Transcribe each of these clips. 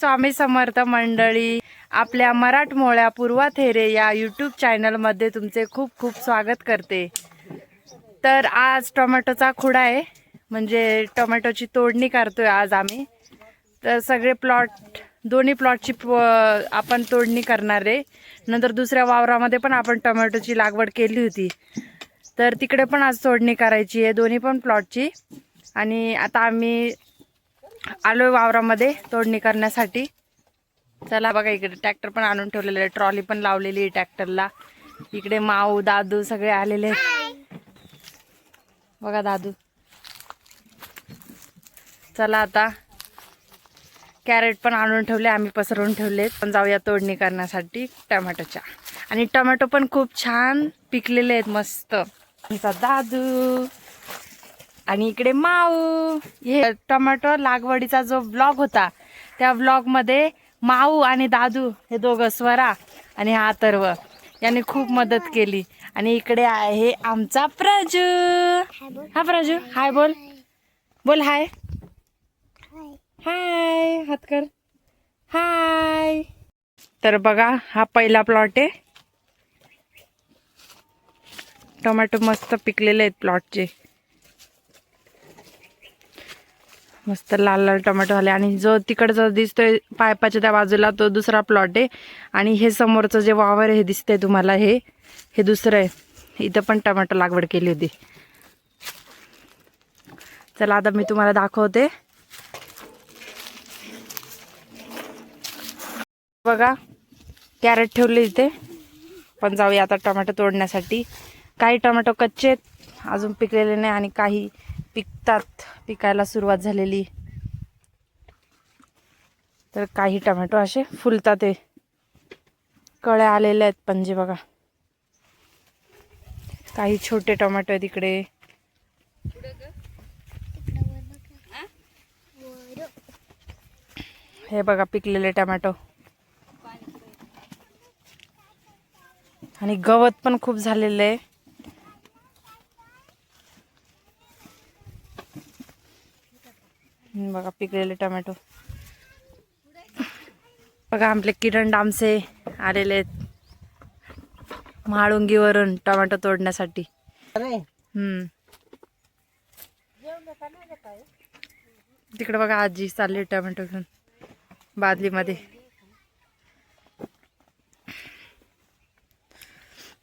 स्वामी समर्थ मंडळी आपल्या मराठमोळ्या पूर्वा थेरे या यूट्यूब चॅनलमध्ये तुमचे खूप खूप स्वागत करते. तर आज टोमॅटोचा खुडा आहे म्हणजे टोमॅटोची तोडणी करतोय आज आम्ही. तर सगळे प्लॉट दोन्ही प्लॉटची प- आपण तोडणी करणार आहे. नंतर दुसऱ्या वावरामध्ये पण आपण टोमॅटोची लागवड केली होती. तर तिकडे पण आज तोडणी करायची आहे दोन्ही पण प्लॉटची आणि आता आम्ही आलो वावरामध्ये तोडणी करण्यासाठी. चला बघा इकडे ट्रॅक्टर पण आणून ठेवलेलं आहे. ट्रॉली पण लावलेली आहे ट्रॅक्टरला इकडे माऊ दादू सगळे आलेले आहेत. बघा दादू. चला आता कॅरेट पण आणून ठेवले आम्ही पसरवून ठेवले पण जाऊया तोडणी करण्यासाठी टमॅटोच्या आणि टोमॅटो पण खूप छान पिकलेले आहेत मस्त. दादू. आणि इकडे माऊ. हे टोमॅटो लागवडीचा जो ब्लॉग होता त्या ब्लॉगमध्ये माऊ आणि दादू हे दोघं स्वरा आणि हा अथर्व यांनी खूप मदत केली. आणि इकडे आहे आमचा प्रजू. हा प्रजू हाय बोल. बोल हाय. हाय हात कर. हाय. तर बघा हा पहिला प्लॉट आहे. टोमॅटो मस्त पिकलेले आहेत प्लॉटचे मस्त लाल लाल टोमॅटो आले आणि जो तिकडचा दिसतोय पायपाच्या त्या बाजूला तो दुसरा प्लॉट आहे. आणि हे समोरचं जे वावर आहे हे दिसतंय तुम्हाला हे. हे दुसरं आहे. इथं पण टोमॅटो लागवड केली होती. चला आता मी तुम्हाला दाखवते. बघा कॅरेट ठेवले इथे. पण जाऊया आता टोमॅटो तोडण्यासाठी. काही टोमॅटो कच्चे आहेत अजून पिकलेले नाही आणि काही पिकतात. पिकायला सुरुवात झालेली. तर काही टमॅटो असे फुलतात आहे कळ्या आलेल्या आहेत पणजे बघा. काही छोटे टोमॅटो आहेत इकडे. हे बघा पिकलेले टमॅटो. आणि गवत पण खूप झालेलं आहे. बघा पिकलेले टोमॅटो. बघा आपले किरण डामसे आलेले आहेत. म्हाळुंगीवरून टोमॅटो तोडण्यासाठी. हम्म. तिकडे बघा आजी चालली टोमॅटो घेऊन बादलीमध्ये.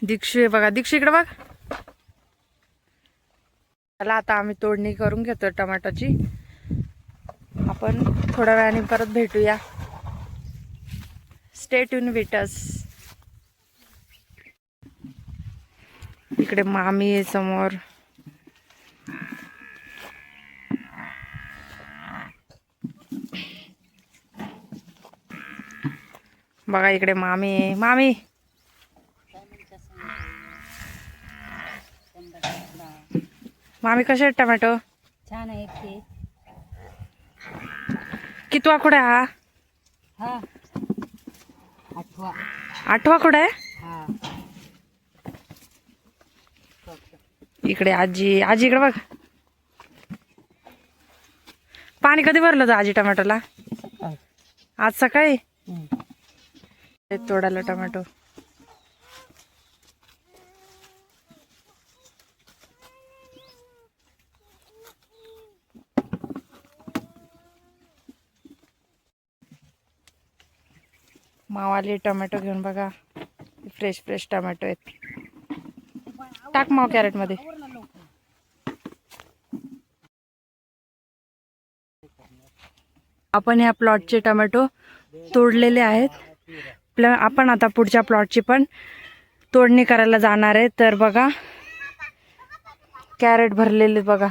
दीक्षू आहे बघा दीक्षू इकडे बघ. चला आता आम्ही तोडणी करून घेतो टोमॅटोची. आपण थोड्या वेळाने परत भेटूया. स्टेट युनिविटस इकडे मामी आहे समोर. बघा इकडे मामी आहे. मामी! मामी कसे आहेत टोमॅटो? छान आहे कितवा कुठे हा? हा. आठवा. आठवा कुठे आहे हा. इकडे आजी आजी इकडे बघ. पाणी कधी भरलं होतं आजी टोमॅटोला आज. सकाळी? तोडायला टोमॅटो. मावाले टोमॅटो घेऊन बघा. फ्रेश फ्रेश टोमॅटो आहेत. टाक माव कॅरेटमध्ये. आपण ह्या प्लॉटचे टोमॅटो तोडलेले आहेत. प्ल आपण आता पुढच्या प्लॉटची पण तोडणी करायला जाणार आहे. तर बघा कॅरेट भरलेले बघा.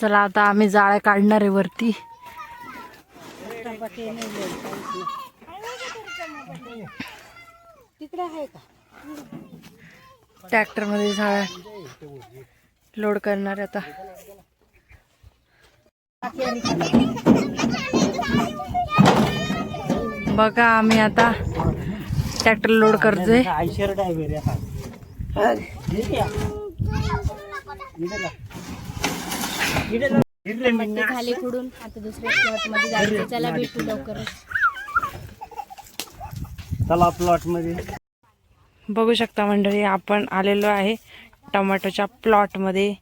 चला आता आम्ही जाळ्या काढणार आहे वरती. तिकडे आहे का? ट्रॅक्टरमध्ये झाड लोड करणार आहे आता. बघा आम्ही आता ट्रॅक्टर लोड करतोय. झाले कुडून आता दुसऱ्या प्लॉटमध्ये जायचं चला भेटू लवकरच. चला प्लॉटमध्ये. बघू शकता मंडळी आपण आलेलो आहे टोमॅटोच्या प्लॉटमध्ये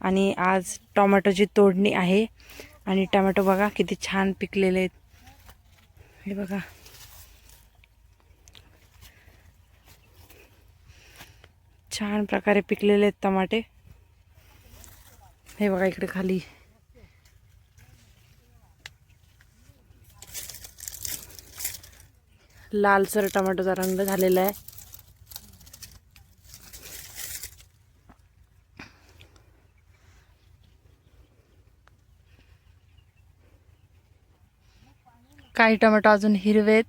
आणि आज टोमॅटोची तोडणी आहे. आणि टोमॅटो बघा किती छान पिकलेले आहेत. हे बघा. छान प्रकारे पिकलेले आहेत टमाटे. हे बघा इकडे खाली. लालसर टमाटोचा रंग झालेला आहे. काही टमाटो अजून हिरवे आहेत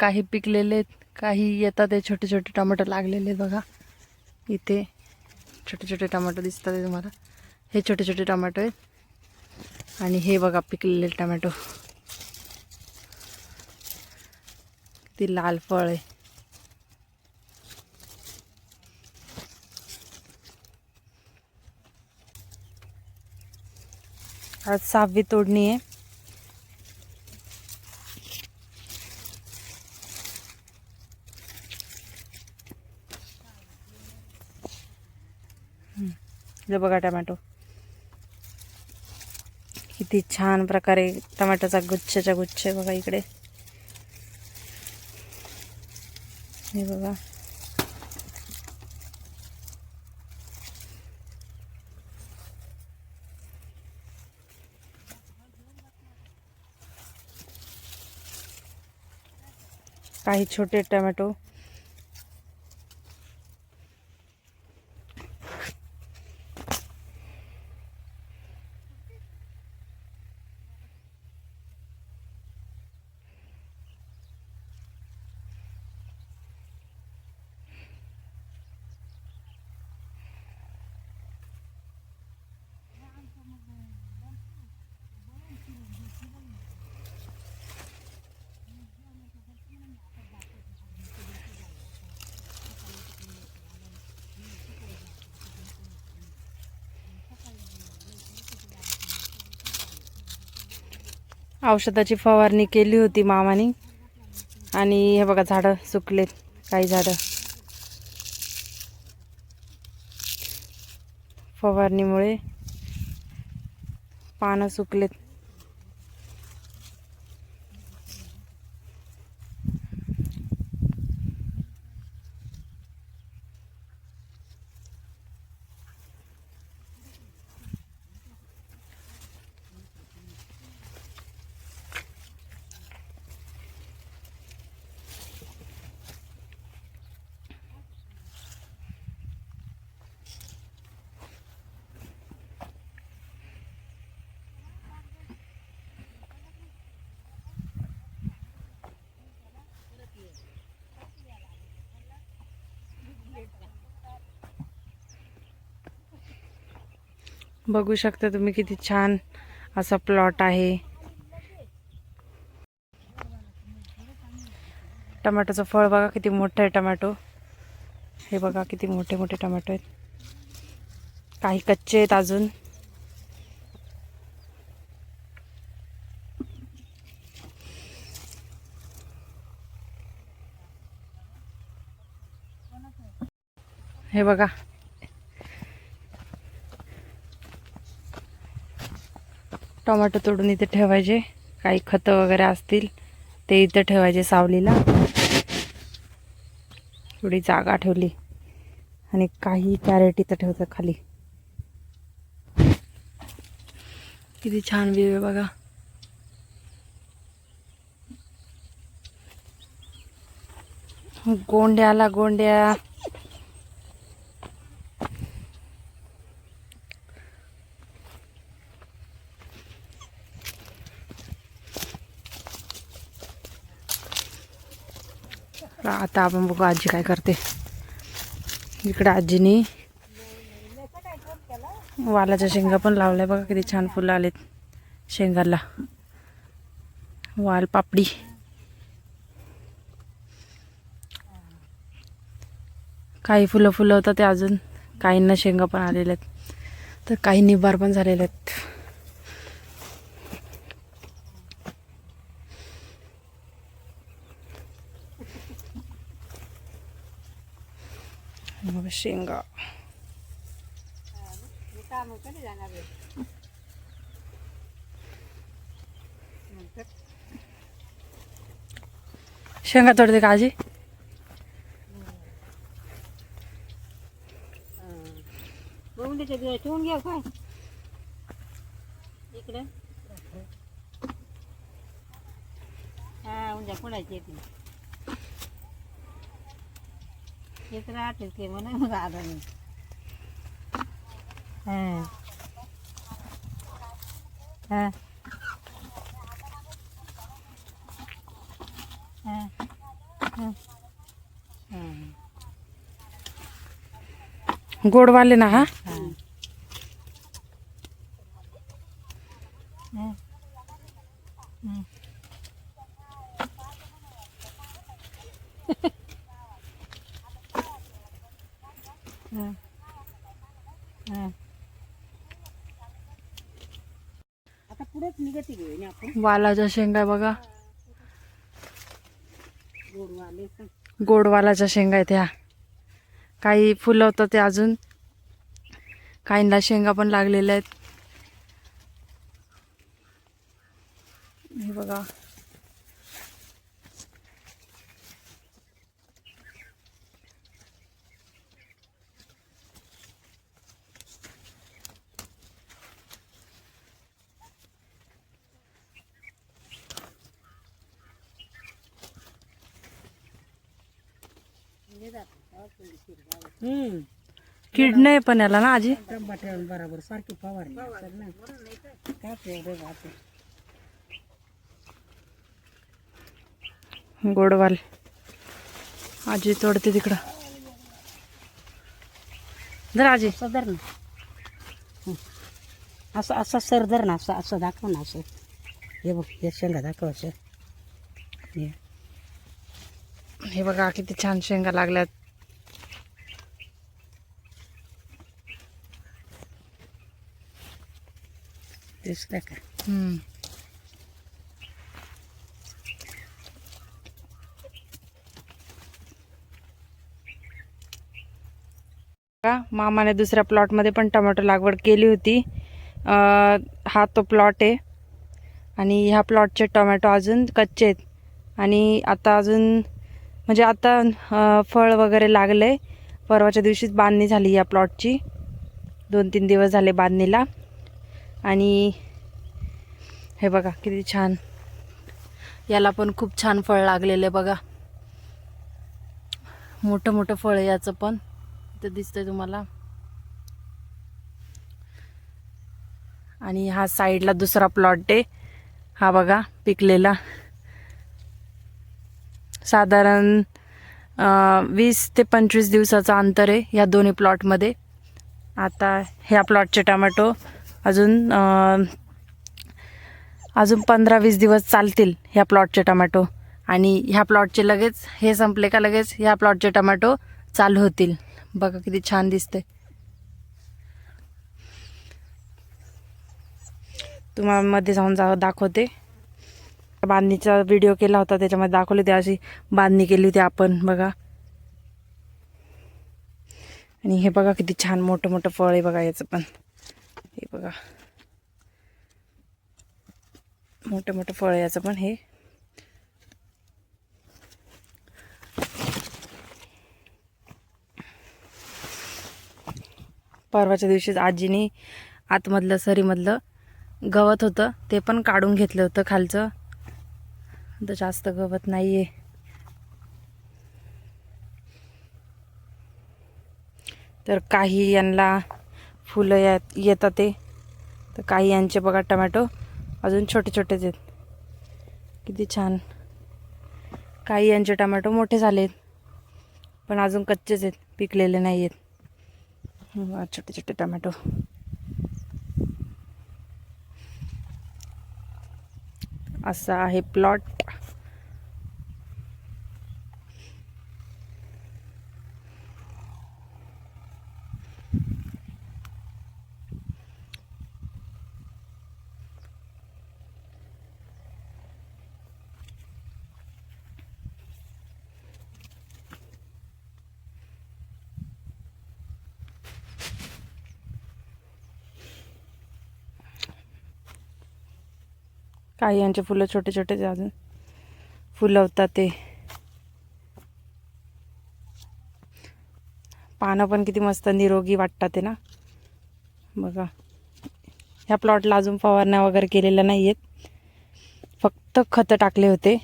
काही पिकलेले काही येतात ते छोटे छोटे टमाटो लागलेले आहेत बघा. इथे छोटे छोटे टमाटो दिसतात तुम्हाला. हे छोटे छोटे टोमॅटो आहेत. आणि हे बघा पिकलेले टोमॅटो. ती लाल फळ आहे. आज सहावी तोडणी आहे. हे बघा टमॅटो. किती छान प्रकारे टमाट्याचा गुच्छच्या गुच्छ आहे बघा इकडे. हे बघा. काही छोटे टमॅटो औषधाची फवारणी केली होती मामाने. आणि हे बघा झाडं सुकलेत काही झाडं. फवारणीमुळे पानं सुकलेत. बघू शकता तुम्ही किती छान असा प्लॉट आहे. टमाटोचं फळ बघा किती मोठं आहे टमाटो. हे बघा किती मोठे मोठे टमाटो आहेत. काही कच्चे आहेत अजून. हे बघा. टोमॅटो तोडून इथे ठेवायचे. काही खतं वगैरे असतील ते इथं ठेवायचे सावलीला. थोडी जागा ठेवली. आणि काही कॅरेट इथं ठेवतं खाली. किती छान व्ह्यू आहे बघा. गोंड्याला गोंड्या. आता आपण बघू आजी काय करते. इकडे आजीने वालाच्या शेंगा पण लावल्या बघा किती छान फुलं आलेत शेंगाला. वाल पापडी. काही फुलं फुलं होतं ते अजून काहींना शेंगा पण आलेल्या आहेत. तर काही निबार पण झालेल्या आहेत. शेंगा शेंगा तोडते का आजी उंडीच्या दिवस ठेवून घ्या काय इकडे हा उद्या कुणाची येते राहते ते म्हणून मग आलं मी. हा. हा. हा. हा. हा गोडवाले ना हा हा हा हा आता पुढेच निघते घेऊन आपण. वालाच्या शेंगा आहे बघा. गोडवाले गोडवालाच्या शेंगा आहेत ह्या. काही फुलं होतं ते अजून. काहींना शेंगा पण लागलेल्या आहेत. हे बघा. हम्म. कीड नाही पण याला ना आजी? बरोबर सारखी फवारणी ना. काय गोडवाल. आजी तोडते तिकडं. जर आजी. असं धर ना. असं असं सर धर ना. असं असं दाखव ना असं. हे बघ हे शेंगा दाखव असं. हे. हे बघा किती छान शेंगा लागल्यात. दिसतं का? मामाने दुसऱ्या प्लॉटमध्ये पण टोमॅटो लागवड केली होती. अं, हा तो प्लॉट आहे. आणि ह्या प्लॉटचे टोमॅटो अजून कच्चे आहेत. आणि आता अजून म्हणजे आता फळ वगैरे लागले. परवाच्या दिवशीच बांधणी झाली या प्लॉटची दोन तीन दिवस झाले बांधणीला. आणि हे बघा किती छान. याला पण खूप छान फळ लागलेलं आहे बघा. मोठं मोठं फळ आहे याचं पण. इथं दिसतंय तुम्हाला. आणि हा साईडला दुसरा प्लॉट आहे. हा बघा पिकलेला. साधारण वीस ते पंचवीस दिवसाचं अंतर आहे या दोन्ही प्लॉटमध्ये. आता ह्या प्लॉटचे टमॅटो अजून अजून पंधरा वीस दिवस चालतील ह्या प्लॉटचे टमॅटो. आणि ह्या प्लॉटचे लगेच हे संपले का लगेच ह्या प्लॉटचे टमॅटो चालू होतील. बघा किती छान दिसते तुम्हाला मध्ये जाऊन जा दाखवते. बांधणीचा व्हिडिओ केला होता त्याच्यामध्ये दाखवले ते अशी बांधणी केली होती आपण बघा. आणि हे बघा किती छान मोठं मोठं फळ आहे बघा याचं पण. हे बघा. मोठं मोठं फळ आहे याचं पण हे. परवाच्या दिवशीच आजीने आतमधलं सरीमधलं गवत होतं ते पण काढून घेतलं होतं खालचं. आता जास्त गवत नाही आहे तर काही यांना फुलं येत येतात ते. तर काही यांचे बघा टमॅटो. अजून छोटे छोटेच आहेत. किती छान. काही यांचे टमॅटो मोठे झालेत. पण अजून कच्चेच आहेत. पिकलेले नाही आहेत छोटे छोटे टमॅटो. असा आहे प्लॉट. काही यांचे फुलं छोटे छोटे अजून. फुलवतात ते. पानं पण किती मस्त निरोगी वाटतात ते ना. बघा. ह्या प्लॉटला अजून फवारण्या वगैरे केलेल्या नाही आहेत फक्त खतं टाकले होते.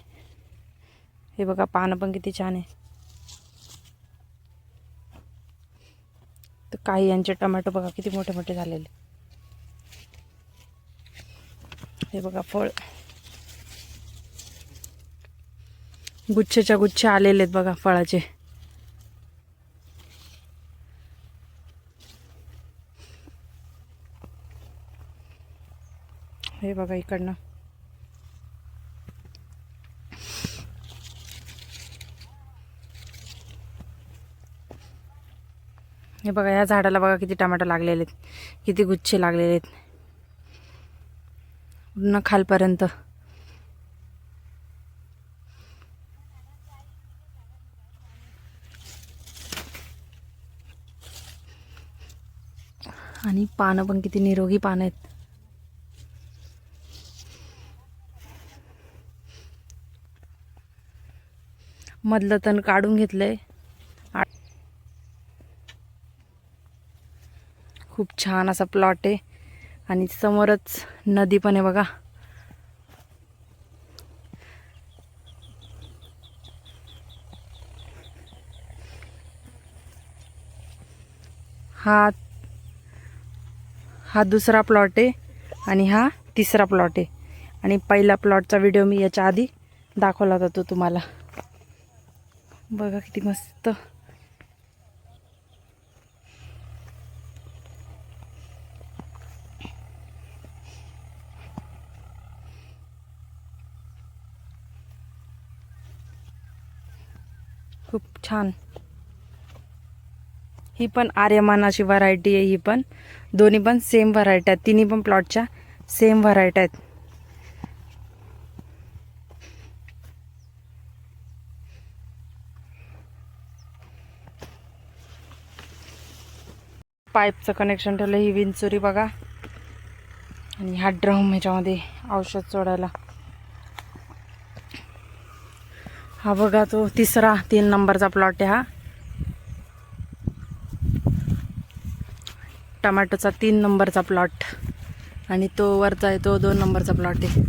हे बघा पानं पण किती छान आहे. तर काही यांचे टमॅटो बघा किती मोठे मोठे झालेले. हे बघा फळ. गुच्छेच्या गुच्छे आलेले आहेत बघा फळाचे. हे बघा इकडनं. हे बघा या झाडाला बघा किती टमाटर लागलेले आहेत किती गुच्छे लागलेले आहेत. पूर्ण खालपर्यंत. आणि पानं पण किती निरोगी पानं आहेत. मधलं तण काढून घेतलंय. खूप छान असा प्लॉट आहे. आणि समोरच नदी पण आहे बघा. हा हा दुसरा प्लॉट आहे आणि हा तिसरा प्लॉट आहे. आणि पहिला प्लॉटचा व्हिडिओ मी याच्या आधी दाखवला होता तो तुम्हाला. बघा किती मस्त. खूप छान. ही पण आर्यमानाची व्हरायटी आहे ही पण. दोन्ही पण सेम व्हरायटी आहेत. तिन्ही पण प्लॉटच्या सेम व्हरायटी आहेत. पाईपचं कनेक्शन ठेवलं ही विंचुरी बघा. आणि हा ड्रम ह्याच्यामध्ये औषध सोडायला. हा बघा तो तिसरा तीन नंबरचा प्लॉट आहे हा. टमॅटोचा तीन नंबरचा प्लॉट आणि तो वरचा आहे तो दोन नंबरचा प्लॉट आहे.